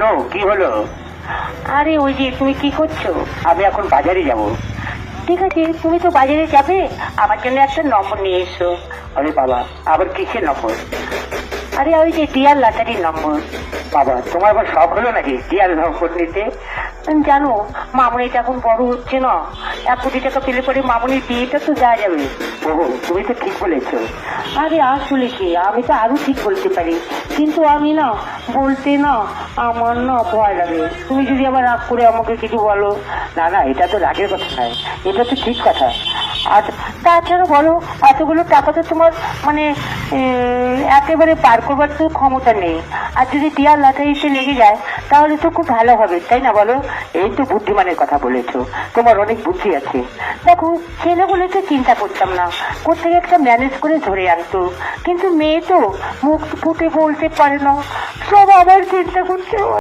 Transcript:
No কি হলো? আরে ওই যে তুমি কি করছ? আমি এখন বাজারে যাব। ঠিক আছে তুমি তো বাজারে যাবে আমার জন্য একটা নম্বর নিয়ে এসো। আরে বাবা আবার কিসের নম্বর? আরে ওই যে ডিয়ার লটারির নম্বর। বাবা তোমার আবার শখ হলো নাকি ডিয়ার নম্বর নিতে? জানো মামনিটা এখন বড় হচ্ছে না। এক কোটি টাকা পেলে পরে মামনির বিয়েটা তো যাওয়া যাবে। ও তুমি তো ঠিক বলেছ। আরে আসলে কি, আমি তো আরও ঠিক বলতে পারি। কিন্তু আমি না, বলতে না আমার না ভয় লাগে। তুমি যদি আবার রাগ করে আমাকে কিছু বলো। না না, এটা তো রাগের কথা নয়, এটা তো ঠিক কথা। আর তাছাড়া বলো, এতগুলো টাকা তো তোমার মানে একেবারে পার করবার তো ক্ষমতা নেই। আর যদি টিয়ার এসে লেগে যায়, তাহলে তো খুব ভালো হবে, তাই না বলো? এই তো বুদ্ধিমানের কথা বলেছ, তোমার অনেক বুদ্ধি আছে। দেখো ছেলে বলে তো চিন্তা করতাম না কোথেকে একটা ম্যানেজ করে ধরে আনতো। কিন্তু মেয়ে তো মুখ ফুটে বলতে পারে না, সব আবার চিন্তা হয়।